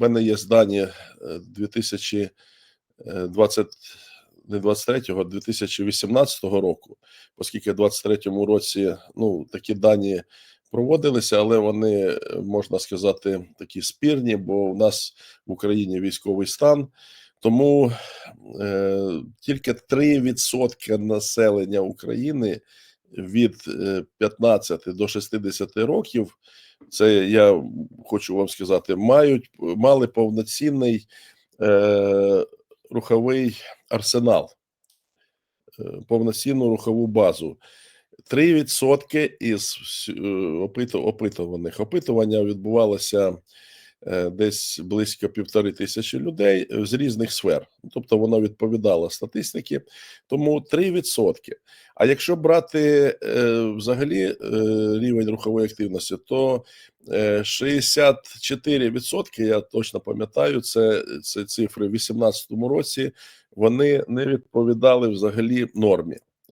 Мене є дані е, 2020, не 23-го, а 2018 року, оскільки в 23-му році ну, такі дані проводилися, але вони, е, можна сказати, такі спірні, бо у нас в Україні військовий стан. Тому е, тільки 3% населення України від е, 15 до 60 років, це я хочу вам сказати, мають мали повноцінний е, руховий арсенал, е, повноцінну рухову базу. 3% із е, опитуваних опитування відбувалося е, десь близько півтори тисячі людей е, з різних сфер. Тобто воно відповідало статистиці, тому 3%. А якщо брати е, взагалі е, рівень рухової активності, то е, 64%, я точно пам'ятаю, це, це цифри в 2018 році, вони не відповідали взагалі нормі.